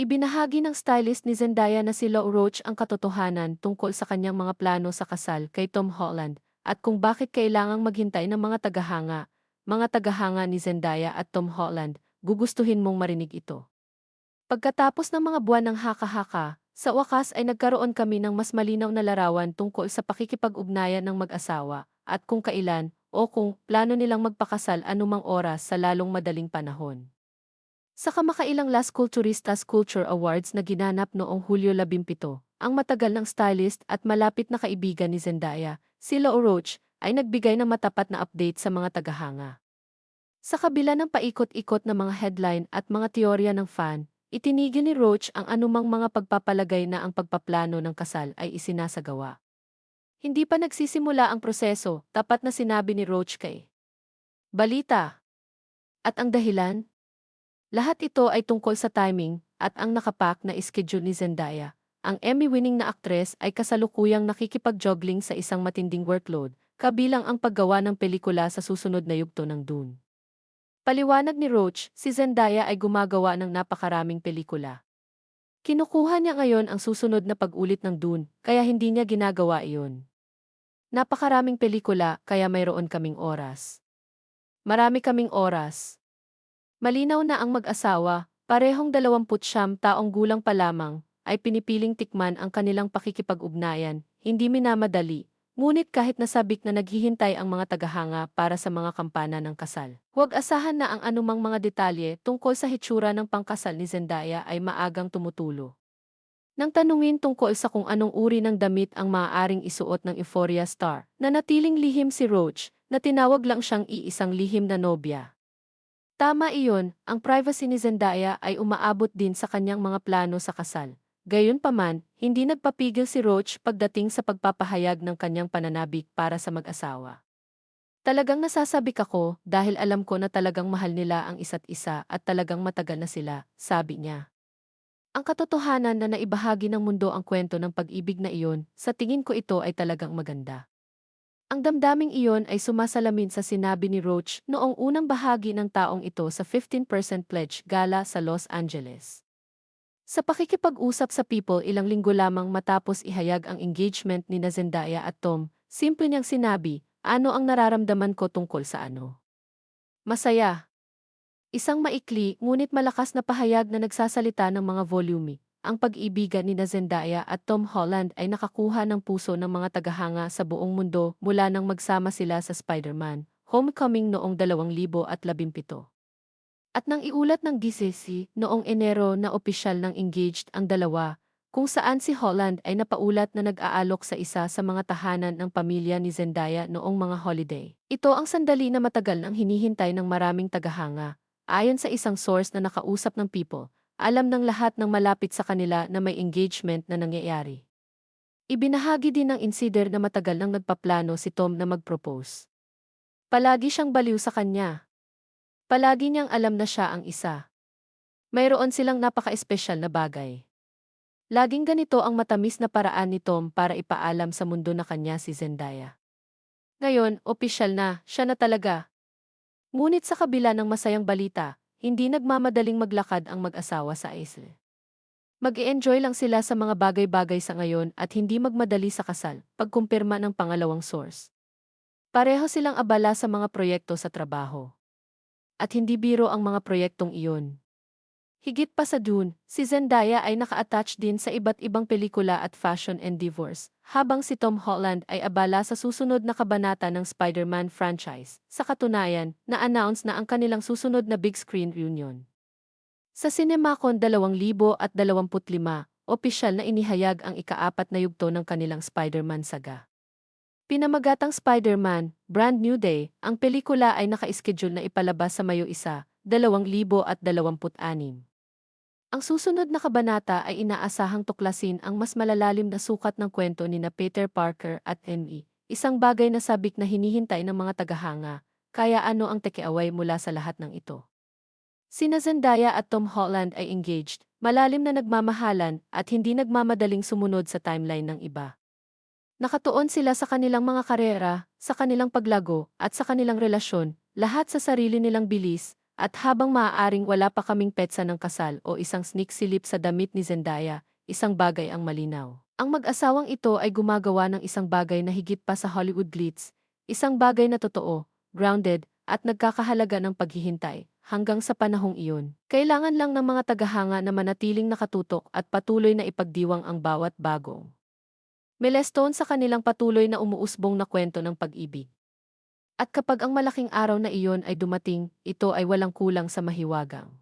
Ibinahagi ng stylist ni Zendaya na si Lo Roach ang katotohanan tungkol sa kanyang mga plano sa kasal kay Tom Holland at kung bakit kailangang maghintay ng mga tagahanga, mga tagahanga ni Zendaya at Tom Holland, gugustuhin mong marinig ito. Pagkatapos ng mga buwan ng haka-haka, sa wakas ay nagkaroon kami ng mas malinaw na larawan tungkol sa pakikipag-ugnayan ng mag-asawa at kung kailan o kung plano nilang magpakasal anumang oras sa lalong madaling panahon. Sa kamakailang Las Culturistas Culture Awards na ginanap noong Hulyo 17, ang matagal ng stylist at malapit na kaibigan ni Zendaya, si Lo Roach, ay nagbigay ng matapat na update sa mga tagahanga. Sa kabila ng paikot-ikot na mga headline at mga teorya ng fan, itinigil ni Roach ang anumang mga pagpapalagay na ang pagpaplano ng kasal ay isinasagawa. Hindi pa nagsisimula ang proseso, tapat na sinabi ni Roach kay Balita. At ang dahilan? Lahat ito ay tungkol sa timing at ang nakapak na schedule ni Zendaya. Ang Emmy-winning na aktres ay kasalukuyang nakikipag-juggling sa isang matinding workload, kabilang ang paggawa ng pelikula sa susunod na yugto ng Dune. Paliwanag ni Roach, si Zendaya ay gumagawa ng napakaraming pelikula. Kinukuha niya ngayon ang susunod na pag-ulit ng Dune, kaya hindi niya ginagawa iyon. Napakaraming pelikula, kaya mayroon kaming oras. Marami kaming oras. Malinaw na ang mag-asawa, parehong 29 taong gulang pa lamang, ay pinipiling tikman ang kanilang pakikipag-ugnayan, hindi minamadali, ngunit kahit nasabik na naghihintay ang mga tagahanga para sa mga kampana ng kasal. Huwag asahan na ang anumang mga detalye tungkol sa hitsura ng pangkasal ni Zendaya ay maagang tumutulo. Nang tanungin tungkol sa kung anong uri ng damit ang maaaring isuot ng Euphoria star, na natiling lihim si Roach, na tinawag lang siyang iisang lihim na nobya. Tama iyon, ang privacy ni Zendaya ay umaabot din sa kanyang mga plano sa kasal. Gayunpaman, hindi nagpapigil si Roach pagdating sa pagpapahayag ng kanyang pananabik para sa mag-asawa. Talagang nasasabik ako dahil alam ko na talagang mahal nila ang isa't isa at talagang matagal na sila, sabi niya. Ang katotohanan na naibahagi ng mundo ang kwento ng pag-ibig na iyon, sa tingin ko ito ay talagang maganda. Ang damdaming iyon ay sumasalamin sa sinabi ni Roach noong unang bahagi ng taong ito sa 15% pledge gala sa Los Angeles. Sa pakikipag-usap sa People ilang linggo lamang matapos ihayag ang engagement ni Zendaya at Tom, simple niyang sinabi, ano ang nararamdaman ko tungkol sa ano. Masaya. Isang maikli ngunit malakas na pahayag na nagsasalita ng mga volume. Ang pag-ibigan ni Zendaya at Tom Holland ay nakakuha ng puso ng mga tagahanga sa buong mundo mula nang magsama sila sa Spider-Man, Homecoming noong 2017. At nang iulat ng GCC noong Enero na opisyal ng engaged ang dalawa, kung saan si Holland ay napaulat na nag-aalok sa isa sa mga tahanan ng pamilya ni Zendaya noong mga holiday. Ito ang sandali na matagal nang hinihintay ng maraming tagahanga, ayon sa isang source na nakausap ng People alam ng lahat ng malapit sa kanila na may engagement na nangyayari. Ibinahagi din ng insider na matagal nang nagpaplano si Tom na mag-propose. Palagi siyang baliw sa kanya. Palagi niyang alam na siya ang isa. Mayroon silang napaka-espesyal na bagay. Laging ganito ang matamis na paraan ni Tom para ipaalam sa mundo na kanya si Zendaya. Ngayon, opisyal na, siya na talaga. Ngunit sa kabila ng masayang balita, hindi nagmamadaling maglakad ang mag-asawa sa isle. Mag-i-enjoy lang sila sa mga bagay-bagay sa ngayon at hindi magmadali sa kasal, pagkumpirma ng pangalawang source. Pareho silang abala sa mga proyekto sa trabaho. At hindi biro ang mga proyektong iyon. Higit pa sa dun, si Zendaya ay naka-attach din sa iba't ibang pelikula at fashion endeavors, habang si Tom Holland ay abala sa susunod na kabanata ng Spider-Man franchise. Sa katunayan, na-announce na ang kanilang susunod na big screen reunion. Sa CinemaCon 2025, opisyal na inihayag ang ikaapat na yugto ng kanilang Spider-Man saga. Pinamagatang Spider-Man, Brand New Day, ang pelikula ay naka-schedule na ipalabas sa Mayo 1, 2026. Ang susunod na kabanata ay inaasahang tuklasin ang mas malalalim na sukat ng kwento ni na Peter Parker at Henry, isang bagay na sabik na hinihintay ng mga tagahanga, kaya ano ang tekeaway mula sa lahat ng ito. Sina Zendaya at Tom Holland ay engaged, malalim na nagmamahalan at hindi nagmamadaling sumunod sa timeline ng iba. Nakatuon sila sa kanilang mga karera, sa kanilang paglago, at sa kanilang relasyon, lahat sa sarili nilang bilis, At habang maaaring wala pa kaming petsa ng kasal o isang sneak silip sa damit ni Zendaya, isang bagay ang malinaw. Ang mag-asawang ito ay gumagawa ng isang bagay na higit pa sa Hollywood glitz, isang bagay na totoo, grounded, at nagkakahalaga ng paghihintay. Hanggang sa panahong iyon, kailangan lang ng mga tagahanga na manatiling nakatutok at patuloy na ipagdiwang ang bawat bagong milestone sa kanilang patuloy na umuusbong na kwento ng pag-ibig. At kapag ang malaking araw na iyon ay dumating, ito ay walang kulang sa mahiwagang.